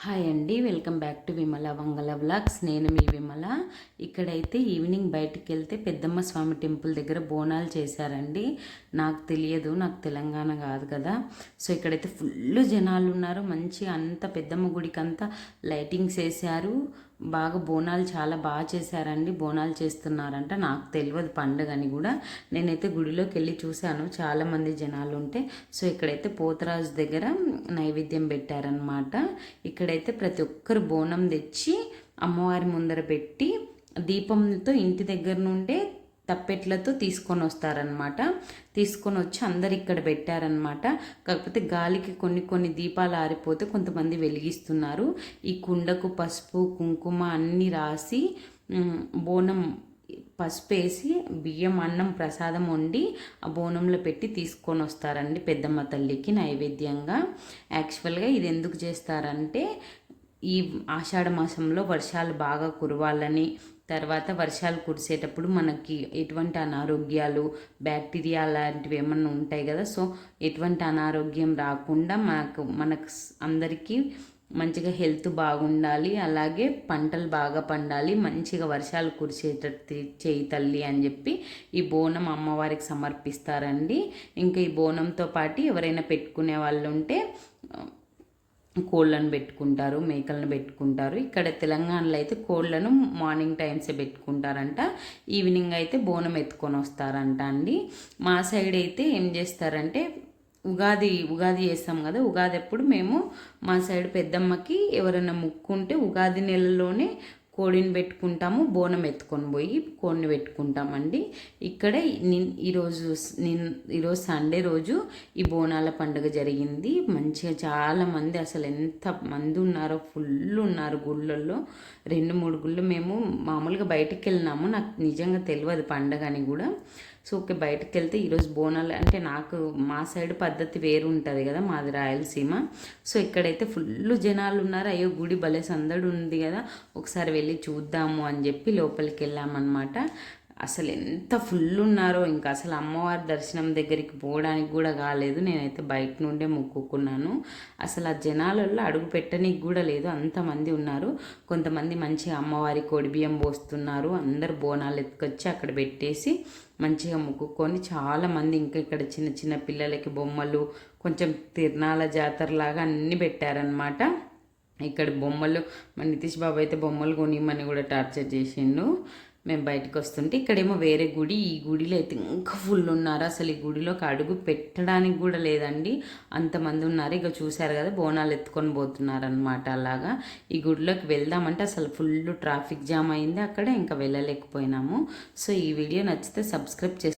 Hi అండి welcome back to Vimala Vangala vlogs. నేను మీ విమల. ఇక్కడైతే ఈవినింగ్ బయటికి వెళ్తే పెద్దమ్మ స్వామి టెంపుల్ దగ్గర బోనాలు చేశారండి. నాకు తెలియదు నాకు తెలంగాణ కాదు కదా. సో ఇక్కడైతే ఫుల్ జనాలు ఉన్నారు. మంచి అంత పెద్దమ్మ గుడికి అంతా లైటింగ్స్ వేసారు బాగా బోనాలు చాలా బాగా చేశారండి. బోనాలు చేస్తున్నారంట. నాకు తెలియదు పండుగ అని కూడా. నేనైతే గుడిలోకి వెళ్ళి చూశాను. చాలామంది జనాలు ఉంటే. సో ఇక్కడైతే పోతరాజు దగ్గర నైవేద్యం పెట్టారనమాట ఇక్కడైతే ప్రతి ఒక్కరు బోనం తెచ్చి అమ్మవారి ముందర పెట్టి దీపంతో ఇంటి దగ్గర నుండే తప్పెట్లతో తీసుకొని వస్తారనమాట తీసుకొని వచ్చి అందరు ఇక్కడ పెట్టారనమాట కాకపోతే గాలికి కొన్ని కొన్ని దీపాలు ఆరిపోతే కొంతమంది వెలిగిస్తున్నారు. ఈ కుండకు పసుపు కుంకుమ అన్నీ రాసి బోనం పసుపు వేసి బియ్యం అన్నం ప్రసాదం వండి ఆ బోనంలో పెట్టి తీసుకొని వస్తారండి పెద్దమ్మ తల్లికి నైవేద్యంగా. యాక్చువల్గా ఇది ఎందుకు చేస్తారంటే ఈ ఆషాఢ మాసంలో వర్షాలు బాగా కురవాలని తర్వాత వర్షాలు కురిసేటప్పుడు మనకి ఎటువంటి అనారోగ్యాలు బ్యాక్టీరియా లాంటివి ఏమన్నా ఉంటాయి కదా సో ఎటువంటి అనారోగ్యం రాకుండా మనకు మనకు అందరికీ మంచిగా హెల్త్ బాగుండాలి అలాగే పంటలు బాగా పండాలి మంచిగా వర్షాలు కురిసేటట్టు చేయి తల్లి అని చెప్పి ఈ బోనం అమ్మవారికి సమర్పిస్తారండి. ఇంకా ఈ బోనంతో పాటు ఎవరైనా పెట్టుకునే వాళ్ళు ఉంటే కోళ్ళను పెట్టుకుంటారు మేకలను పెట్టుకుంటారు. ఇక్కడ తెలంగాణలో అయితే కోళ్ళను మార్నింగ్ టైమ్సే పెట్టుకుంటారంట. ఈవినింగ్ అయితే బోనం ఎత్తుకొని వస్తారంట అండి. మా సైడ్ అయితే ఏం చేస్తారంటే ఉగాది ఉగాది చేస్తాం కదా ఉగాది అప్పుడు మేము మా సైడ్ పెద్దమ్మకి ఎవరైనా ముక్కుంటే ఉగాది నెలలోనే కోడిని పెట్టుకుంటాము బోనం ఎత్తుకొని పోయి కోడిని పెట్టుకుంటామండి. ఇక్కడే నిన్ ఈరోజు స్- నిన్ ఈరోజు సండే రోజు ఈ బోనాల పండుగ జరిగింది. మంచిగా చాలామంది అసలు ఎంత మంది ఉన్నారో ఫుల్ ఉన్నారు గుళ్ళల్లో. రెండు మూడు గుళ్ళు మేము మామూలుగా బయటికి వెళ్ళినాము. నాకు నిజంగా తెలియదు పండగ అని కూడా. సో ఓకే బయటకు వెళ్తే ఈరోజు బోనాలు అంటే నాకు మా సైడ్ పద్ధతి వేరు ఉంటుంది కదా మాది రాయలసీమ. సో ఇక్కడైతే ఫుల్ జనాలు ఉన్నారు. అయ్యో గుడి భలే సందడి ఉంది కదా ఒకసారి వెళ్ళి చూద్దాము అని చెప్పి లోపలికి వెళ్ళామన్నమాట. అసలు ఎంత ఫుల్ ఉన్నారో ఇంకా అసలు అమ్మవారి దర్శనం దగ్గరికి పోవడానికి కూడా కాలేదు. నేనైతే బయట నుండే మొక్కుకున్నాను. అసలు ఆ జనాలలో అడుగు పెట్టడానికి కూడా లేదు. అంతమంది ఉన్నారు. కొంతమంది మంచిగా అమ్మవారి కోడి బియ్యం పోస్తున్నారు. అందరు బోనాలు ఎత్తుకొచ్చి అక్కడ పెట్టేసి మంచిగా మొక్కుకొని చాలామంది ఇంకా ఇక్కడ చిన్న చిన్న పిల్లలకి బొమ్మలు కొంచెం తిరణాల జాతరలాగా అన్నీ పెట్టారనమాట ఇక్కడ బొమ్మలు మన నితీష్ బాబు అయితే బొమ్మలు కొనిమని కూడా టార్చర్ చేసిండు. మేము బయటకు వస్తుంటే ఇక్కడేమో వేరే గుడి ఈ గుడిలో అయితే ఇంకా ఫుల్ ఉన్నారు. అసలు ఈ గుడిలోకి అడుగు పెట్టడానికి కూడా లేదండి. అంతమంది ఉన్నారు. ఇక చూశారు కదా బోనాలు ఎత్తుకొని పోతున్నారనమాట అలాగా. ఈ గుడిలోకి వెళ్దామంటే అసలు ఫుల్ ట్రాఫిక్ జామ్ అయింది అక్కడ ఇంకా వెళ్ళలేకపోయినాము. సో ఈ వీడియో నచ్చితే సబ్స్క్రైబ్ చేసి